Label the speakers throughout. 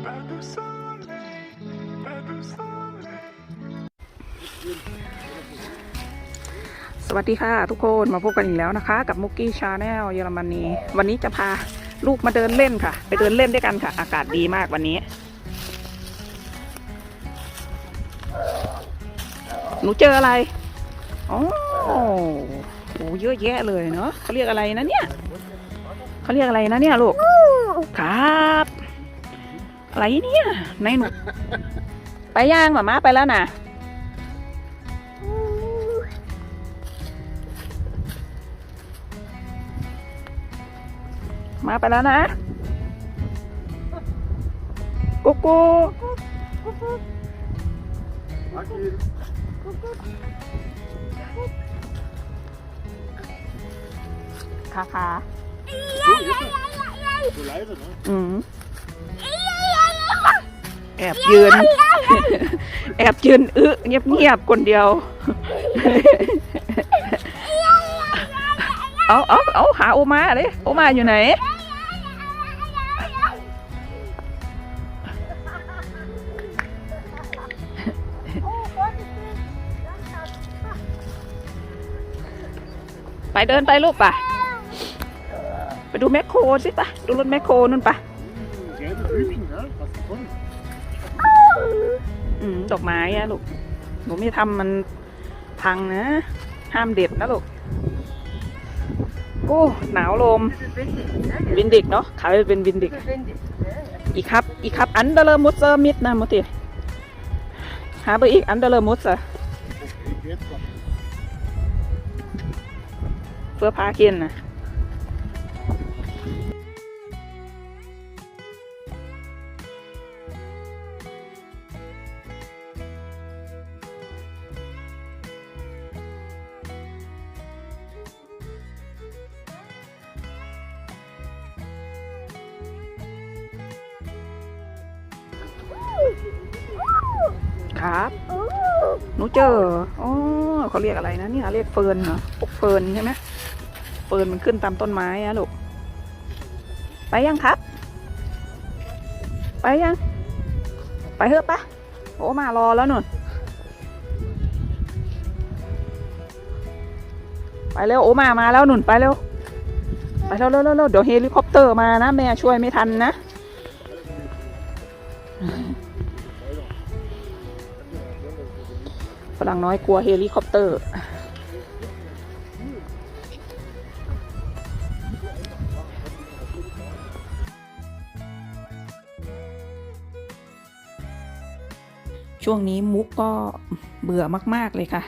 Speaker 1: สวัสดีค่ะทุกคนมาพบกันอีกแล้วนะคะ กับมุกกี้ชาแนลเยอรมนีวันนี้จะพาลูกมาเดินเล่นค่ะ ไปเดินเล่นด้วยกันค่ะ อากาศดีมากวันนี้หนูเจออะไรโอ้โหเยอะแยะเลยเนาะเขาเรียกอะไรนะเนี่ยเขาเรียกอะไรนะเนี่ยลูกครับ อะไรเนี่ยในหนูไปย่างหมาม้าไปแล้วนะมาไปแล้วนะกุ๊กกุ๊กขาขา
Speaker 2: So leise, ne?
Speaker 1: อืม แอบยืน แอบยืนอึเงียบๆคนเดียว เอาเอาเอาหาโอมาเลยโอมาอยู่ไหน ไปเดินไปลูกป่ะ ไปดูแมคโครสิป่ะ ดูรถแมคโครนู่นป่ะ อืมดอกไม้อะลูก หนูไม่ทำมันพังนะ ห้ามเด็ดนะลูก โอ้ หนาวลม วินดิกเนาะ ขายเป็นวินดิก อีกครับ อีกครับ อันเดอร์มุสเซอร์มิดนะมุติหาไปอีกอันเดอร์มุสอะเพื่อพากินนะ ครับหนูเจออ๋อเขาเรียกอะไรนะเนี่ยเรียกเฟิร์นเหรอพวกเฟิร์นใช่ไหมเฟิร์นมันขึ้นตามต้นไม้อะลูก ไปยังครับ ไปยัง ไปเถอะปะโอ้มารอแล้วหนุ่นไปเร็วโอ้มามาแล้วหนุ่นไปเร็วไปเร็วเร็วเร็วเร็วเดี๋ยวเฮลิคอปเตอร์มานะ แม่ช่วยไม่ทันนะ ฝรั่งน้อยกลัวเฮลิคอปเตอร์ช่วงนี้มุกก็เบื่อมาก ๆ เลยค่ะ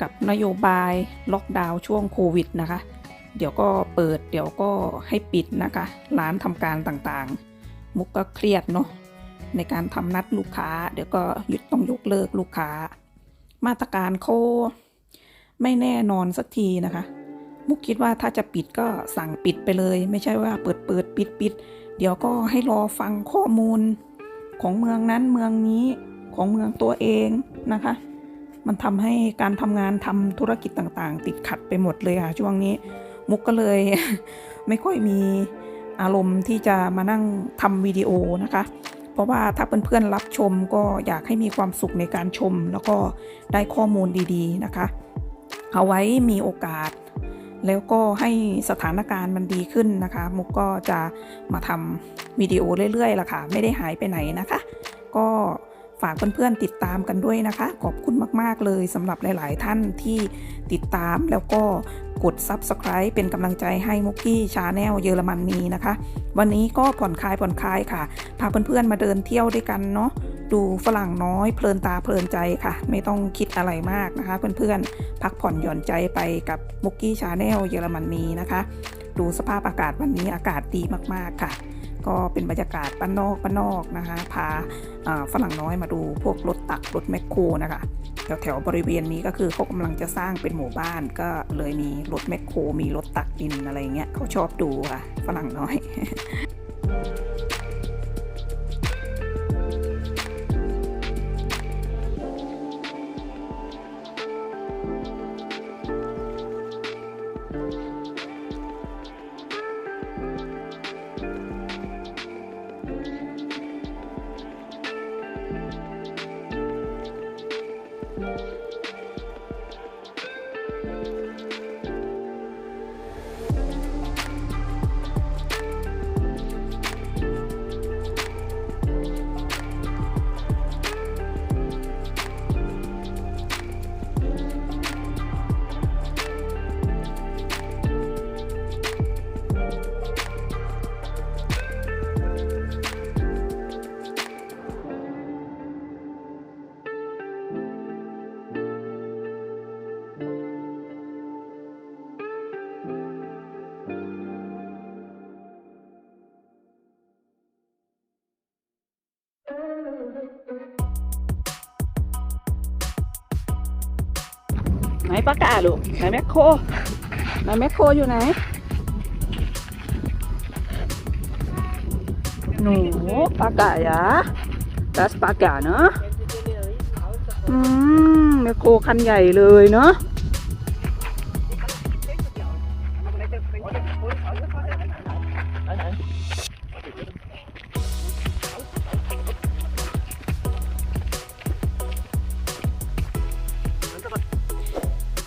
Speaker 1: กับนโยบายล็อกดาวน์ช่วงโควิดนะคะ เดี๋ยวก็เปิดเดี๋ยวก็ให้ปิดนะคะ ร้านทำการต่างๆ มุกก็เครียดเนาะในการทำนัดลูกค้า เดี๋ยวก็หยุดต้องยกเลิกลูกค้า มาตรการเขาไม่แน่นอนสักทีนะคะ มุกคิดว่าถ้าจะปิดก็สั่งปิดไปเลย ไม่ใช่ว่าเปิดเปิดปิดปิดเดี๋ยวก็ให้รอฟังข้อมูลของเมืองนั้นเมืองนี้ของเมืองตัวเองนะคะ มันทำให้การทำงานทำธุรกิจต่างๆ ติดขัดไปหมดเลยค่ะช่วงนี้ มุกก็เลย ไม่ค่อยมีอารมณ์ที่จะมานั่งทำวิดีโอนะคะ ราะว่าถ้าเพื่อนๆรับชมก็อยากให้มีความสุขในการชม แล้วก็ได้ข้อมูลดีๆนะคะ เอาไว้มีโอกาส แล้วก็ให้สถานการณ์มันดีขึ้นนะคะ มุกก็จะมาทำวิดีโอเรื่อยๆล่ะค่ะ ไม่ได้หายไปไหนนะคะ ก็ ฝากเพื่อนๆติดตามกันด้วยนะคะ ขอบคุณมากๆเลยสำหรับหลาย ๆ ท่านที่ติดตามแล้วก็กด Subscribe เป็นกำลังใจให้มุกกี้ชาแนลเยอรมนนีนะคะ วันนี้ก็ผ่อนคลายผ่อนคลายค่ะ พาเพื่อนๆมาเดินเที่ยวด้วยกันเนาะดูฝรั่งน้อยเพลินตาเพลินใจค่ะ ไม่ต้องคิดอะไรมากนะคะ เพื่อนๆ พักผ่อนหย่อนใจไปกับมุกกี้ชาแนลเยอรมนนีนะคะ ดูสภาพอากาศวันนี้อากาศดีมากๆค่ะ ก็เป็นบรรยากาศบ้านนอกบ้านนอกนะคะ พาฝรั่งน้อยมาดูพวกรถตักรถแมคโครนะคะแถวแถวๆบริเวณนี้ก็คือเขากำลังจะสร้างเป็นหมู่บ้านก็เลยมีรถแมคโครมีรถตักดินอะไรเงี้ยเขาชอบดูค่ะฝรั่งน้อย ไหนปากกาลูกไหนแมคโครไหนแมคโครอยู่ไหนหนูปากกายะดัสปากกาเนาะอืมแมคโครคันใหญ่เลยเนาะ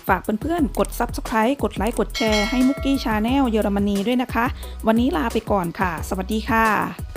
Speaker 1: ฝากเพื่อนๆ กด Subscribe กดไลค์ กดแชร์ให้มุกกี้ชาแนลเยอรมนีด้วยนะคะ วันนี้ลาไปก่อนค่ะ สวัสดีค่ะ